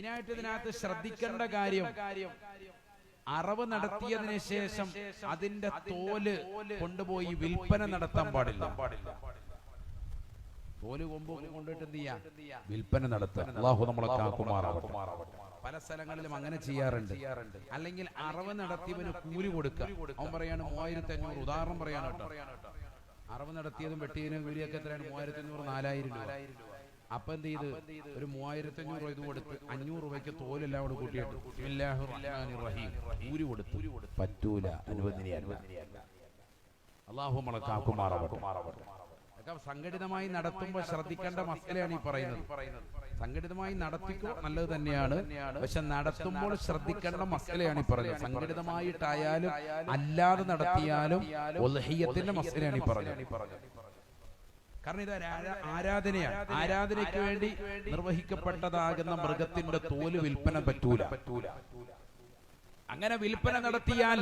മെയിനായിട്ട് ഇതിനകത്ത് ശ്രദ്ധിക്കേണ്ട കാര്യം അറവ് നടത്തിയതിനു ശേഷം അതിന്റെ തോൽ കൊണ്ടുപോയി വിൽപ്പന നടത്താൻ പാടില്ല. തോൽ കൊമ്പ് കൊണ്ടിട്ട് എന്ത് ചെയ്യാ? വിൽപ്പന നടത്താം അള്ളാഹു നമ്മളെ കാക്കുമാറാവട്ടെ. പല സ്ഥലങ്ങളിലും അങ്ങനെ ചെയ്യാറുണ്ട്. അല്ലെങ്കിൽ അറവ് നടത്തിയവന് കൂലി കൊടുക്കുക. അവൻ പറയാണ് മൂവായിരത്തി അഞ്ഞൂറ് ഉദാഹരണം പറയാണ് കേട്ടോ. അറവ് നടത്തിയതും വെട്ടിയതിനും കൂലിയൊക്കെ എത്രയാണ്? മൂവായിരത്തി അഞ്ഞൂറ് നാലായിരം രൂപ. അപ്പൊ എന്ത് ചെയ്ത്? ഒരു മൂവായിരത്തി അഞ്ഞൂറ് രൂപ ഇത് കൊടുത്ത് അഞ്ഞൂറ് രൂപയ്ക്ക് തോലെല്ലാം കൂടെ കൂട്ടിയിട്ട് ഊരി കൊടുത്തു. പറ്റൂല അനുവദനീയല്ല. അള്ളാഹു നമ്മളെ കാക്കുമാറാവട്ടെ. അതൊക്കെ സംഘടിതമായി നടത്തുമ്പോൾ ശ്രദ്ധിക്കേണ്ട മസലയാണ് ഈ പറയുന്നത്. സംഘടിതമായി നടത്തിക്കോ നല്ലത് തന്നെയാണ്. പക്ഷെ നടത്തുമ്പോൾ ശ്രദ്ധിക്കേണ്ട മസലയാണ് ഈ പറഞ്ഞത് സംഘടിതമായിട്ടായാലും അല്ലാതെ നടത്തിയാലും മസലയാണ് ഈ പറഞ്ഞത് കാരണം ഇത് ആരാധനയാണ്. ആരാധനയ്ക്ക് വേണ്ടി നിർവഹിക്കപ്പെട്ടതാകുന്ന മൃഗത്തിന്റെ തോൽ വിൽപ്പന പറ്റൂല. അങ്ങനെ വിൽപ്പന നടത്തിയാൽ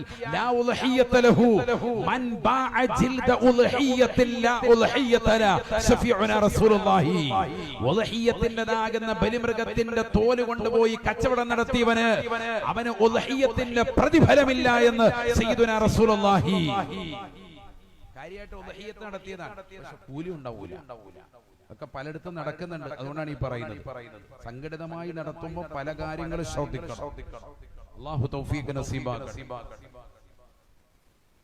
ബലിമൃഗത്തിന്റെ തോൽ കൊണ്ടുപോയി കച്ചവടം നടത്തിയവന് അവന് പ്രതിഫലമില്ല എന്ന് റസൂലുള്ളാഹി. കാര്യമായിട്ട് ഉൽഹിയ്യത്ത് നടത്തിയതാണ്. പക്ഷെ കൂലി ഉണ്ടാവൂല. ഒക്കെ പലയിടത്തും നടക്കുന്നുണ്ട്. അതുകൊണ്ടാണ് ഈ പറയുന്നത്. സംഘടിതമായി നടത്തുമ്പോൾ പല കാര്യങ്ങളും ശ്രദ്ധിക്കണം. അള്ളാഹു തൗഫീഖ് നസീബാക്കട്ടെ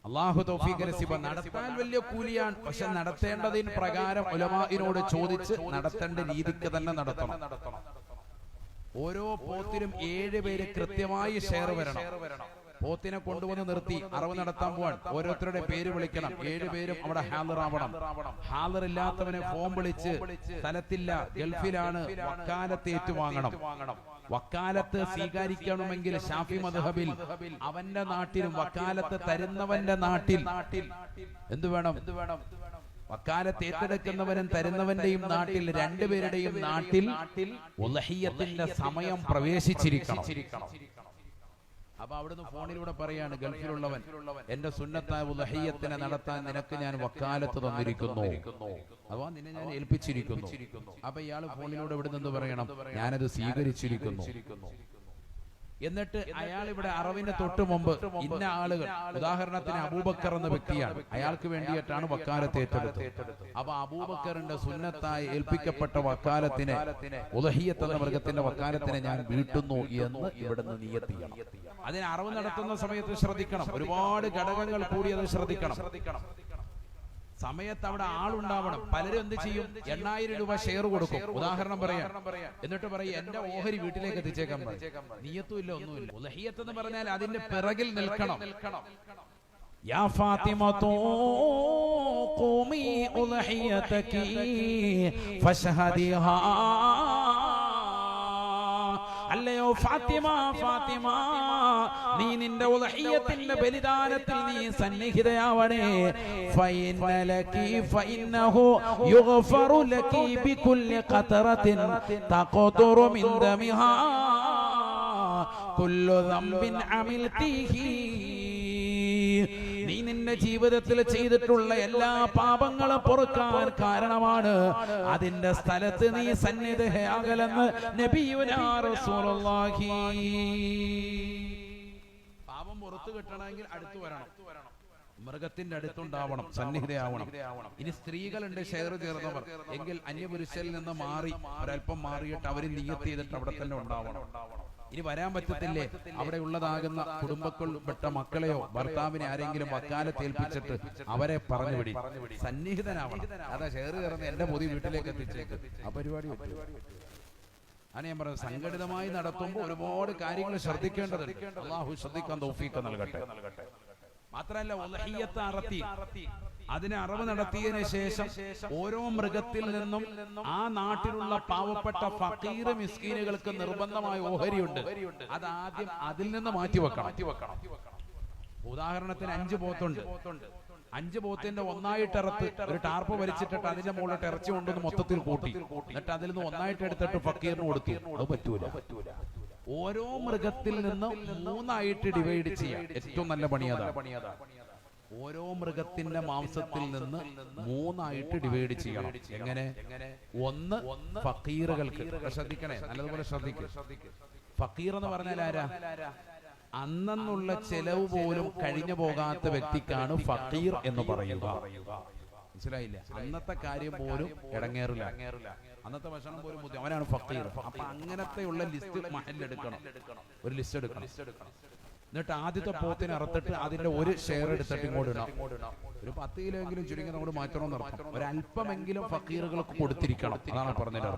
അള്ളാഹു തൗഫീഖ് നസീബ നടത്താൻ വലിയ കൂലിയാണ്. പക്ഷെ നടത്തേണ്ടതിന് പ്രകാരം ഉലമാഇനോട് ചോദിച്ച് നടത്തേണ്ട രീതിക്ക് തന്നെ നടത്തണം. ഓരോ പോത്തിനും ഏഴ് പേര് കൃത്യമായി ഷെയർ വരണം. പോത്തിനെ കൊണ്ടുവന്ന് നിർത്തി അറിവ് നടത്താൻ പോവാൻ. ഓരോരുത്തരുടെ പേര് വിളിക്കണം. ഏഴ് പേരും അവിടെ ഹാലർ ആവണം. ഹാലർ ഇല്ലാത്തവനെ ഫോം വിളിച്ച് സ്ഥലത്തില്ല. ഗൾഫിലാണ് വക്കാലത്ത് ഏറ്റുവാങ്ങണം. വക്കാലത്ത് സ്വീകരിക്കണമെങ്കിൽ ഷാഫി മദ്ഹബിൽ അവന്റെ നാട്ടിലും വക്കാലത്ത് തരുന്നവന്റെ നാട്ടിൽ. എന്ത് വേണം? എന്ത് വേണം? വക്കാലത്ത് ഏറ്റെടുക്കുന്നവനും തരുന്നവന്റെയും നാട്ടിൽ രണ്ടുപേരുടെയും നാട്ടിൽ സമയം പ്രവേശിച്ചിരിക്കണം. അപ്പൊ അവിടുന്ന് ഫോണിലൂടെ പറയാണ് ഗൾഫിലുള്ളവൻ എന്റെ സുന്നത്തായ നടത്താൻ നിനക്ക് ഞാൻ വക്കാലത്ത് തന്നിരിക്കുന്നു. അപ്പൊ നിന്നെ ഞാൻ ഏൽപ്പിച്ചിരിക്കുന്നു. അപ്പൊ ഇയാൾ ഫോണിലൂടെ ഇവിടെ നിന്ന് പറയണം? ഞാനത് സ്വീകരിച്ചിരിക്കുന്നു. എന്നിട്ട് അയാൾ ഇവിടെ അറവിന് തൊട്ട് മുമ്പ് ഇന്ന ആളുകൾ. ഉദാഹരണത്തിന് അബൂബക്കർ എന്ന വ്യക്തിയാണ്. അയാൾക്ക് വേണ്ടിയിട്ടാണ് വക്കാലത്ത് ഏറ്റെടുത്തത്. അപ്പൊ അബൂബക്കറിന്റെ സുന്നത്തായി ഏൽപ്പിക്കപ്പെട്ട വക്കാലത്തിനെ ഉലഹിയത്ത് എന്ന മൃഗത്തിന്റെ വക്കാലത്തിനെ ഞാൻ വീട്ടുന്നു എന്ന് ഇവിടുന്ന് നിയത്തിയാണ് അതിന് അറിവ് നടത്തുന്ന സമയത്ത് ശ്രദ്ധിക്കണം. ഒരുപാട് ഘടകങ്ങൾ കൂടി അത് ശ്രദ്ധിക്കണം. സമയത്ത് അവിടെ ആളുണ്ടാവണം. പലരും എന്ത് ചെയ്യും? എണ്ണായിരം രൂപ ഷെയർ കൊടുക്കും. ഉദാഹരണം പറയാം. എന്നിട്ട് പറയും എന്റെ ഓഹരി വീട്ടിലേക്ക് എത്തിച്ചേക്കാൻ നീയത്തും ഇല്ല ഒന്നുമില്ല. ഉലഹിയത്ത് എന്ന് പറഞ്ഞാൽ അതിന്റെ പിറകിൽ നിൽക്കണം. ഖൂമി ഉൽഹിയതകി ഫശ്ഹദിഹാ അല്ലയോ ഫാത്തിമ ഫാത്തിമ നീ നിന്റെ ഉലഹിയത്തിന്റെ ബലിദാനത്തിൽ നീ സന്നിഹിതയാവണേ. ഫൈനലകി ഫൈനഹു യുഗ്ഫറു ലകി ബികുല്ലി ഖതറത്തിൻ തഖതുറു മിൻ ദമിഹാ. കുല്ലു ദംബിൻ അമിൽതിഹി നീ നിന്റെ ജീവിതത്തിൽ ചെയ്തിട്ടുള്ള എല്ലാ പാപങ്ങളും പൊറുക്കാൻ കാരണമാണ്. അതിന്റെ സ്ഥലത്ത് നീ സന്നിധയാകലെന്ന് നബിയുനാ റസൂലുള്ളാഹി. പാപം പുറത്തു കിട്ടണമെങ്കിൽ അടുത്തു വരണം. മൃഗത്തിന്റെ അടുത്തുണ്ടാവണം സന്നിഹിതയാവണം ഇനി സ്ത്രീകളുണ്ട് ഷെയർ ചേർന്നവർ എങ്കിൽ അന്യപുരുഷനിൽ നിന്ന് മാറി ഒരല്പം മാറിയിട്ട് അവർ നീയത്ത് ചെയ്തിട്ട് അവിടെ തന്നെ ഉണ്ടാവണം. ഇനി വരാൻ പറ്റത്തില്ലേ? അവിടെ ഉള്ളതാകുന്ന കുടുംബത്തിൽപ്പെട്ട മക്കളെയോ ഭർത്താവിനെ ആരെങ്കിലും വക്കാലത്ത് ഏൽപ്പിച്ചിട്ട് അവരെ പറഞ്ഞു വിടി. സന്നിഹിതനാവണം. അതാ ഷെയർ കയറുന്ന എന്റെ മോദി വീട്ടിലേക്ക് എത്തിച്ചേക്ക്. ആ പരിപാടി അങ്ങനെ ആണ് ഞാൻ പറഞ്ഞു സംഘടിതമായി നടത്തുമ്പോൾ ഒരുപാട് കാര്യങ്ങൾ ശ്രദ്ധിക്കേണ്ടതുണ്ട്. അള്ളാഹു ശ്രദ്ധിക്കാൻ നൽകട്ടെ. നൽകട്ടെ. മാത്രമല്ല ഉലഹിയത്ത് അറത്തി. അതിനെ അറിവ് നടത്തിയതിനു ശേഷം ഓരോ മൃഗത്തിൽ നിന്നും ആ നാട്ടിലുള്ള പാവപ്പെട്ട ഫക്കീർ മിസ്കീനുകൾക്ക് നിർബന്ധമായ ഓഹരിയുണ്ട്. അത് ആദ്യം അതിൽ നിന്ന് മാറ്റി വെക്കണം. ഉദാഹരണത്തിന് അഞ്ച് പോത്തുണ്ട്. അഞ്ച് പോത്തിന്റെ ഒന്നായിട്ട് ഇറത്ത് ഒരു ടാർപ്പ് വലിച്ചിട്ടിട്ട് അതിന്റെ മുകളിലോട്ട് ഇറച്ചി കൊണ്ടുവന്ന് മൊത്തത്തിൽ കൂട്ടി. എന്നിട്ട് അതിൽ നിന്ന് ഒന്നായിട്ട് എടുത്തിട്ട് ഫക്കീറിന് കൊടുത്തു. അത് പറ്റൂല. ഓരോ മൃഗത്തിൽ നിന്ന് മൂന്നായിട്ട് ഡിവൈഡ് ചെയ്യാം. ഏറ്റവും നല്ല പണിയതാ ഓരോ മൃഗത്തിന്റെ മാംസത്തിൽ നിന്ന് മൂന്നായിട്ട് ഡിവൈഡ് ചെയ്യണം. എങ്ങനെ? ഒന്ന് ഫക്കീറുകൾക്ക്. ശ്രദ്ധിക്കണേ. നല്ലതുപോലെ ശ്രദ്ധിക്കുക ഫക്കീർ എന്ന് പറഞ്ഞാൽ ആരാ? അന്നെന്നുള്ള ചെലവ് പോലും കഴിഞ്ഞു പോകാത്ത വ്യക്തിക്കാണ് ഫക്കീർ എന്ന് പറയുക. മനസ്സിലായില്ല? അന്നത്തെ കാര്യം പോലും ഇടങ്ങേറില്ല. അന്നത്തെ ഭക്ഷണം പോലും ബുദ്ധി അവനാണ് ഫക്കീർ. അപ്പൊ അങ്ങനത്തെയുള്ള ലിസ്റ്റ് മഹലെടുക്കണം ഒരു ലിസ്റ്റ് എടുക്കണം. എന്നിട്ട് ആദ്യത്തെ പോത്തിന് അറുത്തിട്ട് അതിന്റെ ഒരു ഷെയർ എടുത്തിട്ട് ഇങ്ങോട്ട് ഇടാം. ഒരു പത്ത് കിലോ എങ്കിലും ചുരുങ്ങി നമ്മൾ മാറ്റണം എന്ന് ഒരു അല്പമെങ്കിലും ഫക്കീറുകൾക്ക് കൊടുത്തിരിക്കണം. അതാണ് പറഞ്ഞിട്ട്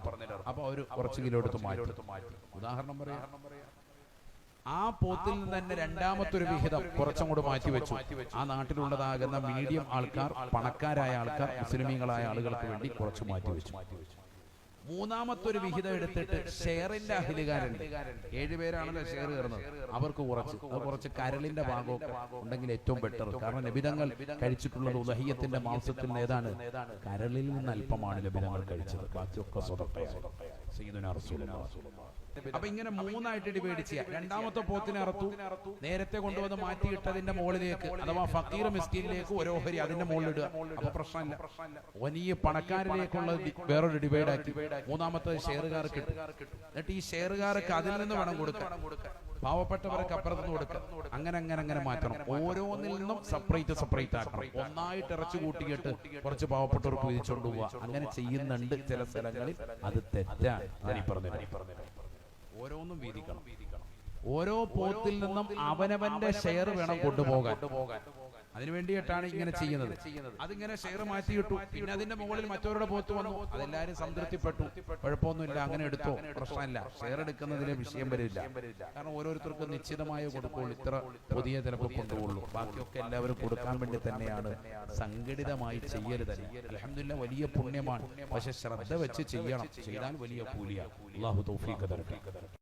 അപ്പൊ ഒരു കുറച്ച് കിലോ എടുത്ത് മാറ്റി. ഉദാഹരണം പറയാം. ആ പോത്തിൽ നിന്ന് തന്നെ രണ്ടാമത്തെ ഒരു വിഹിതം കുറച്ചങ്ങോട്ട് മാറ്റി വെച്ചു. ആ നാട്ടിലുള്ളതാകുന്ന മീഡിയം ആൾക്കാർ പണക്കാരായ ആൾക്കാർ മുസ്ലിമീങ്ങളായ ആളുകൾക്ക് വേണ്ടി കുറച്ച് മാറ്റി വെച്ചു. മൂന്നാമത്തെ ഒരു വിഹിതം എടുത്തിട്ട് ഷെയറിന്റെ അഹിലുകാരുണ്ട് ഏഴുപേരാണല്ലോ ഷെയർ കയറുന്നത്. അവർക്ക് കുറച്ച്. അത് കുറച്ച് കരളിന്റെ ഭാഗമൊക്കെ ഉണ്ടെങ്കിൽ ഏറ്റവും ബെറ്റർ കാരണം ലഭിതങ്ങൾ കഴിച്ചിട്ടുള്ളത് ഉദഹീയത്തിന്റെ മാംസത്തിൽ നിന്ന് ഏതാണ്? കരളിൽ നിന്ന് അല്പമാണ് ലഭിതങ്ങൾ കഴിച്ചത്. ബാക്കിയൊക്കെ റസൂലുള്ളാഹി. അപ്പൊ ഇങ്ങനെ മൂന്നായിട്ട് ഡിവൈഡ് ചെയ്യാം. രണ്ടാമത്തെ പോത്തിനെ അറുത്തു. നേരത്തെ കൊണ്ടുവന്ന് മാറ്റിയിട്ടതിന്റെ മുകളിലേക്ക് അഥവാ ഫക്കീർ മിസ്കീനിലേക്ക് ഓരോഹരി അതിന്റെ മുകളിൽ ഇടുക. അപ്പൊ പ്രശ്നമില്ല. വലിയ പണക്കാരിലേക്കുള്ള വേറൊരു ഡിവൈഡ് ആക്കി. മൂന്നാമത്തെ ഷെയറുകാർക്ക് എന്നിട്ട് ഈ ഷെയറുകാർക്ക് അതിൽ നിന്ന് വേണം കൊടുക്കാം പാവപ്പെട്ടവർക്ക് അപ്പുറത്ത് നിന്ന് കൊടുക്കാം. അങ്ങനെ അങ്ങനെ അങ്ങനെ മാറ്റണം. ഓരോന്നിൽ നിന്നും സെപ്പറേറ്റ് സെപ്പറേറ്റ് ആക്കണം. ഒന്നായിട്ട് ഇറച്ചു കൂട്ടിയിട്ട് കുറച്ച് പാവപ്പെട്ടവർക്ക് വിധിച്ചുകൊണ്ട് പോവുക. അങ്ങനെ ചെയ്യുന്നുണ്ട് ചില സ്ഥലങ്ങളിൽ. അത് തെറ്റാണ്. ഞാൻ ഈ പറഞ്ഞത്. ഓരോന്നും വീതിക്കണം. ഓരോ പോത്തിൽ നിന്നും അവനവന്റെ ഷെയർ വേണം കൊണ്ടുപോകാൻ. അതിനു വേണ്ടിയിട്ടാണ് ഇങ്ങനെ ചെയ്യുന്നത്. അതിങ്ങനെ ഷെയർ മാറ്റിയിട്ടു. പിന്നെ അതിന്റെ മുകളിൽ മറ്റവരുടെ പോത്ത് വന്നു. അതെല്ലാരും സംതൃപ്തിപ്പെട്ടു. കുഴപ്പമൊന്നുമില്ല അങ്ങനെ എടുത്തോ. പ്രശ്നമില്ല. ഷെയർ എടുക്കുന്നതിലെ വിഷയം വരില്ല. കാരണം ഓരോരുത്തർക്കും നിശ്ചിതമായ കൊടുക്കുള്ളൂ ഇത്ര പുതിയ ചിലപ്പോൾ കൊണ്ടുപോകുള്ളൂ ബാക്കിയൊക്കെ എല്ലാവരും കൊടുക്കാൻ വേണ്ടി തന്നെയാണ് സംഘടിതമായി ചെയ്യരുത് അലഹമില്ല വലിയ പുണ്യമാണ്. പക്ഷെ ശ്രദ്ധ വെച്ച് ചെയ്യണം. ചെയ്താൽ വലിയ കൂലിയാണ്. അള്ളാഹു തൗഫീഖ് തരട്ടെ.